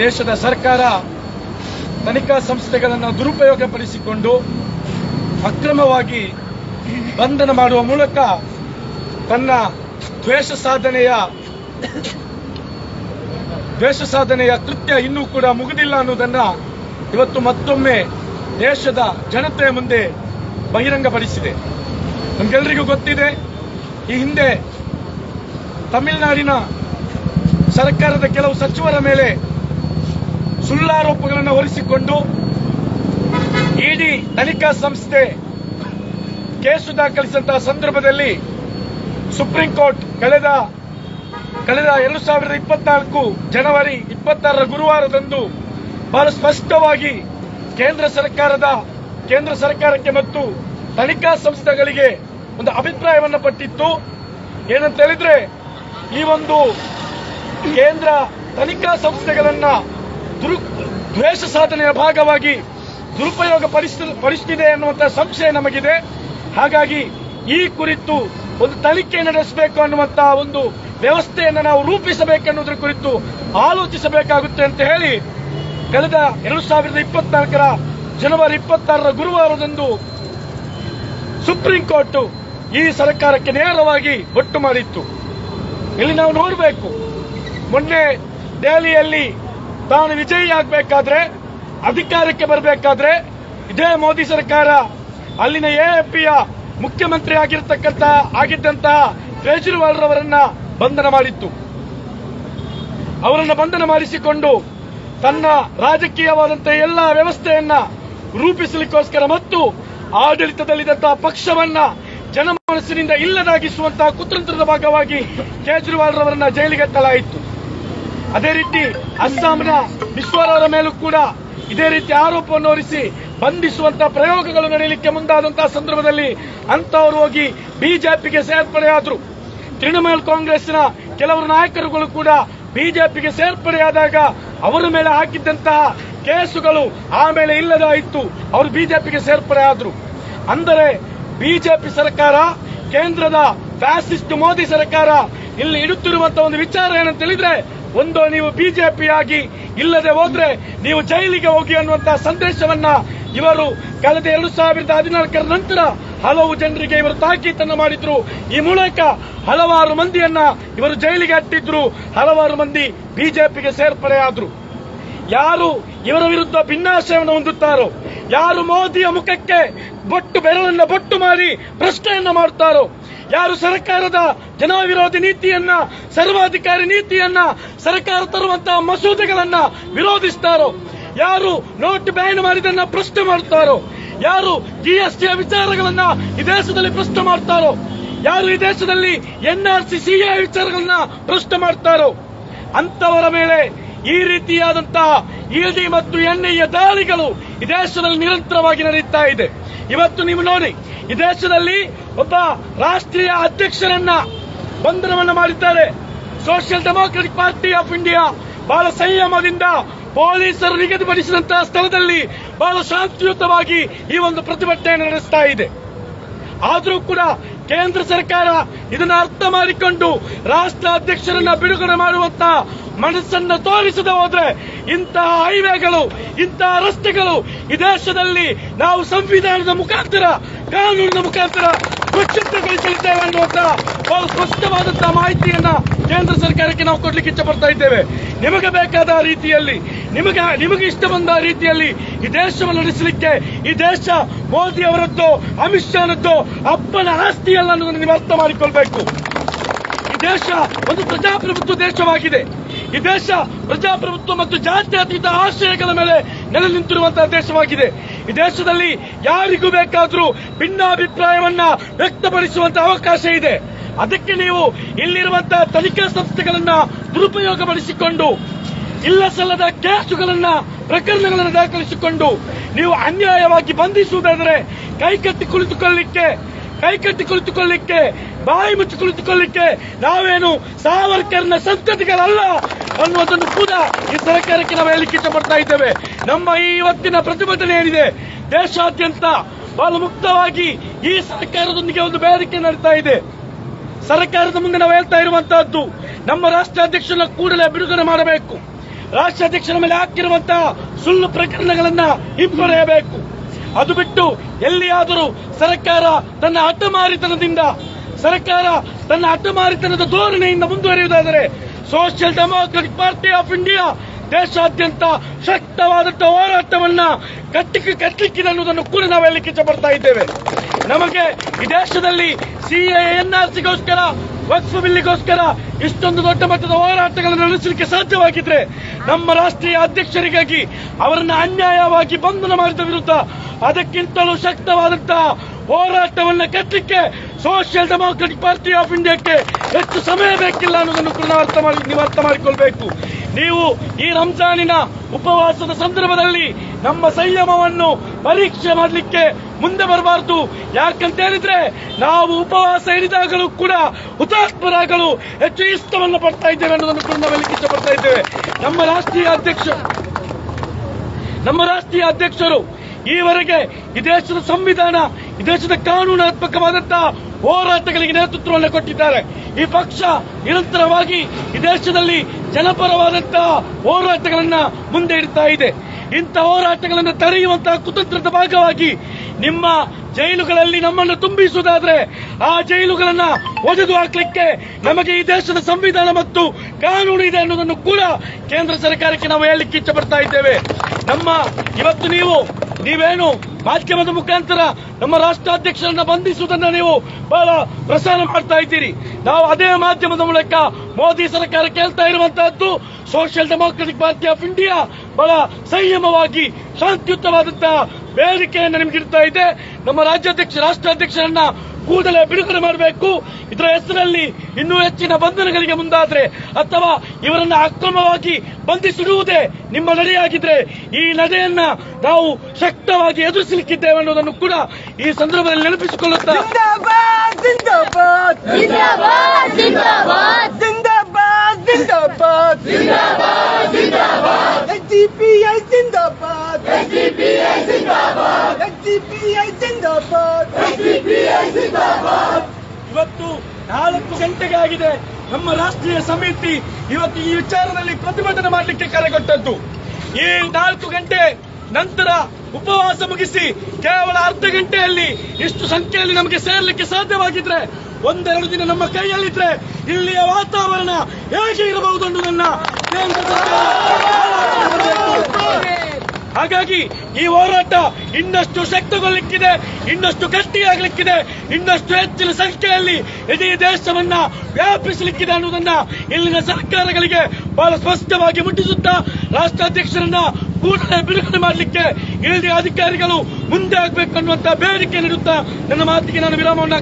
ದೇಶದ ಸರ್ಕಾರ ತನಿಖಾ ಸಂಸ್ಥೆಗಳನ್ನು ದುರುಪಯೋಗಪಡಿಸಿಕೊಂಡು ಅಕ್ರಮವಾಗಿ ಬಂಧನ ಮಾಡುವ ಮೂಲಕ ತನ್ನ ದ್ವೇಷ ಸಾಧನೆಯ ದ್ವೇಷ ಸಾಧನೆಯ ಕೃತ್ಯ ಇನ್ನೂ ಕೂಡ ಮುಗಿದಿಲ್ಲ ಅನ್ನೋದನ್ನ ಇವತ್ತು ಮತ್ತೊಮ್ಮೆ ದೇಶದ ಜನತೆಯ ಮುಂದೆ ಬಹಿರಂಗಪಡಿಸಿದೆ. ನಮಗೆಲ್ಲರಿಗೂ ಗೊತ್ತಿದೆ, ಈ ಹಿಂದೆ ತಮಿಳುನಾಡಿನ ಸರ್ಕಾರದ ಕೆಲವು ಸಚಿವರ ಮೇಲೆ ಸುಳ್ಳಾರೋಪಗಳನ್ನು ಹೊರಿಸಿಕೊಂಡು ಇಡಿ ತನಿಖಾ ಸಂಸ್ಥೆ ಕೇಸು ದಾಖಲಿಸಿದಂತಹ ಸಂದರ್ಭದಲ್ಲಿ ಸುಪ್ರೀಂ ಕೋರ್ಟ್ ಕಳೆದ ಕಳೆದ ಎರಡು ಸಾವಿರದ ಇಪ್ಪತ್ನಾಲ್ಕು ಜನವರಿ ಇಪ್ಪತ್ತಾರರ ಗುರುವಾರದಂದು ಬಹಳ ಸ್ಪಷ್ಟವಾಗಿ ಕೇಂದ್ರ ಸರ್ಕಾರದ, ಕೇಂದ್ರ ಸರ್ಕಾರಕ್ಕೆ ಮತ್ತು ತನಿಖಾ ಸಂಸ್ಥೆಗಳಿಗೆ ಒಂದು ಅಭಿಪ್ರಾಯವನ್ನು ಪಟ್ಟಿತ್ತು. ಏನಂತ ಹೇಳಿದ್ರೆ ಈ ಒಂದು ಕೇಂದ್ರ ತನಿಖಾ ಸಂಸ್ಥೆಗಳನ್ನ ದುರು, ದ್ವೇಷ ಸಾಧನೆಯ ಭಾಗವಾಗಿ ದುರುಪಯೋಗ ಪಡಿಸ್ತಿದೆ ಎನ್ನುವಂತಹ ಸಂಶಯ ನಮಗಿದೆ. ಹಾಗಾಗಿ ಈ ಕುರಿತು ಒಂದು ತನಿಖೆ ನಡೆಸಬೇಕು ಅನ್ನುವಂತಹ ಒಂದು ವ್ಯವಸ್ಥೆಯನ್ನು ನಾವು ರೂಪಿಸಬೇಕೆನ್ನುವುದರ ಕುರಿತು ಆಲೋಚಿಸಬೇಕಾಗುತ್ತೆ ಅಂತ ಹೇಳಿ ಕಳೆದ ಎರಡು ಸಾವಿರದ ಇಪ್ಪತ್ನಾಲ್ಕರ ಜನವರಿ ಇಪ್ಪತ್ತಾರರ ಗುರುವಾರದಂದು ಸುಪ್ರೀಂ ಕೋರ್ಟ್ ಈ ಸರ್ಕಾರಕ್ಕೆ ನೇರವಾಗಿ ಒಟ್ಟು ಮಾಡಿತ್ತು. ಇಲ್ಲಿ ನಾವು ನೋಡಬೇಕು. ಮೊನ್ನೆ ದೆಹಲಿಯಲ್ಲಿ ತಾನು ವಿಜಯಿ ಆಗಬೇಕಾದ್ರೆ, ಅಧಿಕಾರಕ್ಕೆ ಬರಬೇಕಾದ್ರೆ, ಇದೇ ಮೋದಿ ಸರ್ಕಾರ, ಅಲ್ಲಿನ ಎಎಪಿಯ ಮುಖ್ಯಮಂತ್ರಿ ಆಗಿರತಕ್ಕಂತ ಆಗಿದ್ದಂತಹ ಕೇಜ್ರಿವಾಲ್ ರವರನ್ನ ಬಂಧನ ಮಾಡಿತ್ತು. ಅವರನ್ನು ಬಂಧನ ಮಾಡಿಸಿಕೊಂಡು ತನ್ನ ರಾಜಕೀಯವಾದಂತಹ ಎಲ್ಲಾ ವ್ಯವಸ್ಥೆಯನ್ನ ರೂಪಿಸಲಿಕ್ಕೋಸ್ಕರ ಮತ್ತು ಆಡಳಿತದಲ್ಲಿದ್ದಂತಹ ಪಕ್ಷವನ್ನ ಜನಮನಸ್ಸಿನಿಂದ ಇಲ್ಲದಾಗಿಸುವಂತಹ ಕುತಂತ್ರದ ಭಾಗವಾಗಿ ಕೇಜ್ರಿವಾಲ್ ರವರನ್ನ ಜೈಲಿಗೆ ಎತ್ತಲಾಯಿತು. ಅದೇ ರೀತಿ ಅಸ್ಸಾಂನ ಬಿಸ್ವಾರ್ ಅವರ ಮೇಲೂ ಕೂಡ ಇದೇ ರೀತಿ ಆರೋಪವನ್ನು ಹೊರಿಸಿ ಬಂಧಿಸುವಂತಹ ಪ್ರಯೋಗಗಳು ನಡೆಯಲಿಕ್ಕೆ ಮುಂದಾದಂತಹ ಸಂದರ್ಭದಲ್ಲಿ ಅಂತವರು ಹೋಗಿ ಬಿಜೆಪಿಗೆ ಸೇರ್ಪಡೆಯಾದರು. ತೃಣಮೂಲ ಕಾಂಗ್ರೆಸ್ನ ಕೆಲವರು ನಾಯಕರುಗಳು ಕೂಡ ಬಿಜೆಪಿಗೆ ಸೇರ್ಪಡೆಯಾದಾಗ ಅವರ ಮೇಲೆ ಹಾಕಿದ್ದಂತಹ ಕೇಸುಗಳು ಆಮೇಲೆ ಇಲ್ಲದಾಯಿತು ಅವರು ಬಿಜೆಪಿಗೆ ಸೇರ್ಪಡೆ ಆದರು. ಅಂದರೆ ಬಿಜೆಪಿ ಸರ್ಕಾರ, ಕೇಂದ್ರದ ಫ್ಯಾಸಿಸ್ಟ್ ಮೋದಿ ಸರ್ಕಾರ ಇಲ್ಲಿ ಇಡುತ್ತಿರುವಂತಹ ಒಂದು ವಿಚಾರ ಏನಂತ ಹೇಳಿದ್ರೆ ಒಂದು ನೀವು ಬಿಜೆಪಿ ಆಗಿ ಇಲ್ಲದೆ ಹೋದ್ರೆ ನೀವು ಜೈಲಿಗೆ ಹೋಗಿ ಅನ್ನುವಂತಹ ಸಂದೇಶವನ್ನ ಇವರು ಕಳೆದ ಎರಡು ಸಾವಿರದ ಹದಿನಾಲ್ಕರ ನಂತರ ಹಲವು ಜನರಿಗೆ ಇವರು ತಾಕೀತನ್ನು ಮಾಡಿದ್ರು. ಈ ಮೂಲಕ ಹಲವಾರು ಮಂದಿಯನ್ನ ಇವರು ಜೈಲಿಗೆ ಅಟ್ಟಿದ್ರು. ಹಲವಾರು ಮಂದಿ ಬಿಜೆಪಿಗೆ ಸೇರ್ಪಡೆಯಾದ್ರು. ಯಾರು ಇವರ ವಿರುದ್ಧ ಭಿನ್ನಾಶಯವನ್ನು ಹೊಂದುತ್ತಾರೋ, ಯಾರು ಮೋದಿಯ ಮುಖಕ್ಕೆ ಬೊಟ್ಟು ಬೆರಳನ್ನ ಬೊಟ್ಟು ಮಾಡಿ ಪ್ರಶ್ನೆಯನ್ನ ಮಾಡುತ್ತಾರೋ ಯಾರು ಸರ್ಕಾರದ ಜನವಿರೋಧಿ ನೀತಿಯನ್ನ, ಸರ್ವಾಧಿಕಾರಿ ನೀತಿಯನ್ನ ಸರ್ಕಾರ ತರುವಂತಹ ಮಸೂದೆಗಳನ್ನ ವಿರೋಧಿಸ್ತಾರೋ, ಯಾರು ನೋಟ್ ಬ್ಯಾನ್ ಮಾಡಿದನ್ನ ಪ್ರಶ್ನೆ ಮಾಡುತ್ತಾರೋ ಯಾರು ಜಿಎಸ್ಟಿಯ ವಿಚಾರಗಳನ್ನ ಈ ದೇಶದಲ್ಲಿ ಪ್ರಶ್ನೆ ಮಾಡ್ತಾರೋ, ಯಾರು ಈ ದೇಶದಲ್ಲಿ ಎನ್ಆರ್ಸಿ ಸಿಎ ವಿಚಾರಗಳನ್ನ ಪ್ರಶ್ನೆ ಮಾಡ್ತಾರೋ, ಅಂತವರ ಮೇಲೆ ಈ ರೀತಿಯಾದಂತಹ ಇಡಿ ಮತ್ತು ಎನ್ಐಎ ದಾಳಿಗಳು ಈ ದೇಶದಲ್ಲಿ ನಿರಂತರವಾಗಿ ನಡೆಯುತ್ತಾ ಇದೆ. ಇವತ್ತು ನೀವು ನೋಡಿ, ಈ ದೇಶದಲ್ಲಿ ಒಬ್ಬ ರಾಷ್ಟ್ರೀಯ ಅಧ್ಯಕ್ಷರನ್ನ ಬಂಧನವನ್ನ ಮಾಡಿದ್ದಾರೆ. Social Democratic Party of India ಬಹಳ ಸಂಯಮದಿಂದ ಪೊಲೀಸರು ನಿಗದಿಪಡಿಸಿದಂತಹ ಸ್ಥಳದಲ್ಲಿ ಬಹಳ ಶಾಂತಿಯುತವಾಗಿ ಈ ಒಂದು ಪ್ರತಿಭಟನೆಯನ್ನು ನಡೆಸ್ತಾ ಇದೆ. ಆದರೂ ಕೂಡ ಕೇಂದ್ರ ಸರ್ಕಾರ ಇದನ್ನ ಅರ್ಥ ಮಾಡಿಕೊಂಡು ರಾಷ್ಟ್ರ ಅಧ್ಯಕ್ಷರನ್ನ ಬಿಡುಗಡೆ ಮಾಡುವಂತ ಮನಸ್ಸನ್ನ ತೋರಿಸದೆ ಹೋದ್ರೆ ಇಂತಹ ಹೈವೇಗಳು, ಇಂತಹ ರಸ್ತೆಗಳು ಈ ದೇಶದಲ್ಲಿ ನಾವು ಸಂವಿಧಾನದ ಮುಖಾಂತರ, ಕಾನೂನಿನ ಮುಖಾಂತರ ಸ್ವಚ್ಛತೆಗೊಳಿಸಲಿದ್ದೇವೆ ಅನ್ನುವಂತ ಬಹು ಸ್ಪಷ್ಟವಾದಂತಹ ಮಾಹಿತಿಯನ್ನ ಕೇಂದ್ರ ಸರ್ಕಾರಕ್ಕೆ ನಾವು ಕೊಡ್ಲಿಕ್ಕೆ ಇಚ್ಛೆ ಪಡ್ತಾ ಇದ್ದೇವೆ. ನಿಮಗೆ ಬೇಕಾದ ರೀತಿಯಲ್ಲಿ, ನಿಮಗೆ ನಿಮಗೆ ಇಷ್ಟ ಬಂದ ರೀತಿಯಲ್ಲಿ ಈ ದೇಶವನ್ನು ನಡೆಸಲಿಕ್ಕೆ, ಈ ದೇಶ ಮೋದಿ ಅವರದ್ದು, ಅಮಿತ್ ಶಾನದ್ದು, ಅಪ್ಪನ ಆಸ್ತಿಯಲ್ಲ ಅನ್ನೋದನ್ನು ನೀವು ಅರ್ಥ ಮಾಡಿಕೊಳ್ಬೇಕು. ಈ ದೇಶ ಒಂದು ಪ್ರಜಾಪ್ರಭುತ್ವ ದೇಶವಾಗಿದೆ. ಈ ದೇಶ ಪ್ರಜಾಪ್ರಭುತ್ವ ಮತ್ತು ಜಾತ್ಯತೀತ ಆಶಯಗಳ ಮೇಲೆ ನೆಲೆ ನಿಂತಿರುವಂತಹ ದೇಶವಾಗಿದೆ. ಈ ದೇಶದಲ್ಲಿ ಯಾರಿಗೂ ಬೇಕಾದ್ರೂ ಭಿನ್ನಾಭಿಪ್ರಾಯವನ್ನ ವ್ಯಕ್ತಪಡಿಸುವಂತ ಅವಕಾಶ ಇದೆ. ಅದಕ್ಕೆ ನೀವು ಇಲ್ಲಿರುವಂತಹ ತನಿಖಾ ಸಂಸ್ಥೆಗಳನ್ನ ದುರುಪಯೋಗಪಡಿಸಿಕೊಂಡು ಇಲ್ಲ ಸಲ್ಲದ ಕೇಸುಗಳನ್ನ, ಪ್ರಕರಣಗಳನ್ನು ದಾಖಲಿಸಿಕೊಂಡು ನೀವು ಅನ್ಯಾಯವಾಗಿ ಬಂಧಿಸುವುದಾದರೆ ಕೈಕಟ್ಟಿ ಕುಳಿತುಕೊಳ್ಳಿಕ್ಕೆ ಕೈಕಟ್ಟಿ ಕುಳಿತುಕೊಳ್ಳಿಕ್ಕೆ ಬಾಯಿ ಮುಚ್ಚಿ ಕುಳಿತುಕೊಳ್ಳಿಕ್ಕೆ ನಾವೇನು ಸಾವರ್ಕರ್ನ ಸಂತತಿಗಳಲ್ಲ ಅನ್ನುವುದನ್ನು ಕೂಡ ಈ ಸರ್ಕಾರಕ್ಕೆ ನಾವು ಹೇಳಿಕೆ ಇಷ್ಟಪಡ್ತಾ ಇದ್ದೇವೆ. ನಮ್ಮ ಈ ಇವತ್ತಿನ ಪ್ರತಿಭಟನೆ ಏನಿದೆ? ದೇಶಾದ್ಯಂತ ಬಹಳ ಮುಕ್ತವಾಗಿ ಈ ಸರ್ಕಾರದೊಂದಿಗೆ ಒಂದು ಬೇಡಿಕೆ ನಡೀತಾ ಇದೆ. ಸರ್ಕಾರದ ಮುಂದೆ ನಾವು ಹೇಳ್ತಾ ಇರುವಂತಹದ್ದು, ನಮ್ಮ ರಾಷ್ಟ್ರಾಧ್ಯಕ್ಷರನ್ನ ಕೂಡಲೇ ಬಿಡುಗಡೆ ಮಾಡಬೇಕು. ರಾಷ್ಟ್ರಾಧ್ಯಕ್ಷರ ಮೇಲೆ ಹಾಕಿರುವಂತಹ ಸುಳ್ಳು ಪ್ರಕರಣಗಳನ್ನ ಹಿಂಪಡೆಯಬೇಕು. ಅದು ಬಿಟ್ಟು ಎಲ್ಲಿಯಾದರೂ ಸರ್ಕಾರ ತನ್ನ ಹಠಮಾರಿತನದಿಂದ ಸರ್ಕಾರ ತನ್ನ ಅಟ್ಟಮಾರಿತನದ ಧೋರಣೆಯಿಂದ ಮುಂದುವರಿಯುವುದಾದರೆ Social Democratic Party of India ದೇಶಾದ್ಯಂತ ಶಕ್ತವಾದಂತಹ ಹೋರಾಟವನ್ನ ಕಟ್ಟಿಗೆ ಕಟ್ಟಲಿಕ್ಕಿದೆ ಅನ್ನೋದನ್ನು ಕೂಡ ನಾವು ಹೇಳಲಿಕ್ಕೆ ಇಚ್ಛಪಡ್ತಾ ಇದ್ದೇವೆ. ನಮಗೆ ಈ ದೇಶದಲ್ಲಿ ಸಿಎ ಎನ್ಆರ್ಸಿಗೋಸ್ಕರ ವಕ್ಫ್ ಬಿಲ್ಲಿಗೋಸ್ಕರ ಇಷ್ಟೊಂದು ದೊಡ್ಡ ಮಟ್ಟದ ಹೋರಾಟಗಳನ್ನು ನಡೆಸಲಿಕ್ಕೆ ಸಾಧ್ಯವಾಗಿದ್ರೆ ನಮ್ಮ ರಾಷ್ಟ್ರೀಯ ಅಧ್ಯಕ್ಷರಿಗಾಗಿ ಅವರನ್ನು ಅನ್ಯಾಯವಾಗಿ ಬಂಧನ ಮಾಡಿದ ವಿರುದ್ಧ ಅದಕ್ಕಿಂತಲೂ ಶಕ್ತವಾದಂತಹ ಹೋರಾಟವನ್ನು ಕಟ್ಟಲಿಕ್ಕೆ ಸೋಷಿಯಲ್ ಡೆಮಾಕ್ರೆಟಿಕ್ ಪಾರ್ಟಿ ಆಫ್ ಇಂಡಿಯಾಕ್ಕೆ ಹೆಚ್ಚು ಸಮಯ ಬೇಕಿಲ್ಲ ಅನ್ನೋದನ್ನು ಕೂಡ ಅರ್ಥ ಮಾಡಿ ನೀವು ಅರ್ಥ ಮಾಡಿಕೊಳ್ಬೇಕು ನೀವು ಈ ರಂಜಾನಿನ ಉಪವಾಸದ ಸಂದರ್ಭದಲ್ಲಿ ನಮ್ಮ ಸಂಯಮವನ್ನು ಪರೀಕ್ಷೆ ಮಾಡಲಿಕ್ಕೆ ಮುಂದೆ ಬರಬಾರದು. ಯಾಕಂತ ಹೇಳಿದ್ರೆ, ನಾವು ಉಪವಾಸ ಹಿಡಿದಾಗಲೂ ಕೂಡ ಹುತಾತ್ಮರಾಗಲು ಹೆಚ್ಚು ಇಷ್ಟವನ್ನು ಪಡ್ತಾ ಇದ್ದೇವೆ ಅನ್ನೋದನ್ನು ಕೂಡ ನಾವು ಇಷ್ಟಪಡ್ತಾ ಇದ್ದೇವೆ. ನಮ್ಮ ರಾಷ್ಟ್ರೀಯ ಅಧ್ಯಕ್ಷ, ನಮ್ಮ ರಾಷ್ಟ್ರೀಯ ಅಧ್ಯಕ್ಷರು ಈವರೆಗೆ ಈ ದೇಶದ ಸಂವಿಧಾನ ದೇಶದ ಕಾನೂನಾತ್ಮಕವಾದಂತಹ ಹೋರಾಟಗಳಿಗೆ ನೇತೃತ್ವವನ್ನು ಕೊಟ್ಟಿದ್ದಾರೆ. ಈ ಪಕ್ಷ ನಿರಂತರವಾಗಿ ಈ ದೇಶದಲ್ಲಿ ಜನಪರವಾದಂತಹ ಹೋರಾಟಗಳನ್ನ ಮುಂದೆ ಇಡ್ತಾ ಇದೆ. ಇಂಥ ಹೋರಾಟಗಳನ್ನು ತಡೆಯುವಂತಹ ಕುತಂತ್ರದ ಭಾಗವಾಗಿ ನಿಮ್ಮ ಜೈಲುಗಳಲ್ಲಿ ನಮ್ಮನ್ನು ತುಂಬಿಸುವುದಾದ್ರೆ ಆ ಜೈಲುಗಳನ್ನ ಒಡೆದು ಹಾಕ್ಲಿಕ್ಕೆ ನಮಗೆ ಈ ದೇಶದ ಸಂವಿಧಾನ ಮತ್ತು ಕಾನೂನು ಇದೆ ಅನ್ನೋದನ್ನು ಕೂಡ ಕೇಂದ್ರ ಸರ್ಕಾರಕ್ಕೆ ನಾವು ಹೇಳಲಿಕ್ಕೆ ಇಚ್ಛೆ ಪಡ್ತಾ ಇದ್ದೇವೆ. ನಮ್ಮ, ಇವತ್ತು ನೀವು ನೀವೇನು ಮಾಧ್ಯಮದ ಮುಖಾಂತರ ನಮ್ಮ ರಾಷ್ಟ್ರಾಧ್ಯಕ್ಷರನ್ನ ಬಂಧಿಸುವುದನ್ನ ನೀವು ಬಹಳ ಪ್ರಸಾರ ಮಾಡ್ತಾ ಇದ್ದೀರಿ. ನಾವು ಅದೇ ಮಾಧ್ಯಮದ ಮೂಲಕ ಮೋದಿ ಸರ್ಕಾರ ಕೇಳ್ತಾ ಇರುವಂತಹದ್ದು social democratic party of India ಬಹಳ ಸಂಯಮವಾಗಿ ಶಾಂತಿಯುತವಾದಂತಹ ಬೇಡಿಕೆಯನ್ನು ನಿಮ್ಗೆ ಇಡ್ತಾ ಇದೆ. ನಮ್ಮ ರಾಜ್ಯಾಧ್ಯಕ್ಷ, ರಾಷ್ಟ್ರಾಧ್ಯಕ್ಷರನ್ನ ಕೂಡಲೇ ಬಿಡುಗಡೆ ಮಾಡಬೇಕು. ಇದರ ಹೆಸರಲ್ಲಿ ಇನ್ನೂ ಹೆಚ್ಚಿನ ಬಂಧನಗಳಿಗೆ ಮುಂದಾದರೆ ಅಥವಾ ಇವರನ್ನ ಅಕ್ರಮವಾಗಿ ಬಂಧಿಸಿಡುವುದೇ ನಿಮ್ಮ ನಡೆಯಾಗಿದ್ರೆ ಈ ನಡೆಯನ್ನ ನಾವು ಶಕ್ತವಾಗಿ ಎದುರಿಸಲಿಕ್ಕಿದ್ದೇವೆ ಅನ್ನೋದನ್ನು ಕೂಡ ಈ ಸಂದರ್ಭದಲ್ಲಿ ನೆನಪಿಸಿಕೊಳ್ಳುತ್ತಾ ಜಿಂದಾಬಾದ್. ಜಿಂದಾಬಾದ್. ಇವತ್ತು ನಾಲ್ಕು ಗಂಟೆಗಾಗಿದೆ ನಮ್ಮ ರಾಷ್ಟ್ರೀಯ ಸಮಿತಿ ಇವತ್ತು ಈ ವಿಚಾರದಲ್ಲಿ ಪ್ರತಿಭಟನೆ ಮಾಡಲಿಕ್ಕೆ ಕರೆ ಕೊಟ್ಟದ್ದು. ಈ ನಾಲ್ಕು ಗಂಟೆ ನಂತರ ಉಪವಾಸ ಮುಗಿಸಿ ಕೇವಲ ಅರ್ಧ ಗಂಟೆಯಲ್ಲಿ ಇಷ್ಟು ಸಂಖ್ಯೆಯಲ್ಲಿ ನಮಗೆ ಸೇರಲಿಕ್ಕೆ ಸಾಧ್ಯವಾಗಿದ್ರೆ ಒಂದೆರಡು ದಿನ ನಮ್ಮ ಕೈಯಲ್ಲಿದ್ರೆ ಇಲ್ಲಿಯ ವಾತಾವರಣ ಹೇಗೆ ಇರಬಹುದು ಅನ್ನೋದನ್ನ ಹಾಗಾಗಿ ಈ ಹೋರಾಟ ಇನ್ನಷ್ಟು ಶಕ್ತಗೊಳ್ಳಲಿಕ್ಕಿದೆ ಇನ್ನಷ್ಟು ಗಟ್ಟಿಯಾಗಲಿಕ್ಕಿದೆ, ಇನ್ನಷ್ಟು ಹೆಚ್ಚಿನ ಸಂಖ್ಯೆಯಲ್ಲಿ ಇಡೀ ದೇಶವನ್ನ ವ್ಯಾಪಿಸಲಿಕ್ಕಿದೆ ಅನ್ನೋದನ್ನ ಇಲ್ಲಿನ ಸರ್ಕಾರಗಳಿಗೆ ಬಹಳ ಸ್ಪಷ್ಟವಾಗಿ ಮುಟ್ಟಿಸುತ್ತಾ ರಾಷ್ಟ್ರಾಧ್ಯಕ್ಷರನ್ನ ಕೂಡಲೇ ಬಿಡುಗಡೆ ಮಾಡಲಿಕ್ಕೆ ಇಲ್ಲಿ ಅಧಿಕಾರಿಗಳು ಮುಂದೆ ಆಗಬೇಕು ಅನ್ನುವಂತ ಬೇಡಿಕೆ ನೀಡುತ್ತಾ ನನ್ನ ಮಾತಿಗೆ ನಾನು ವಿರಾಮವನ್ನು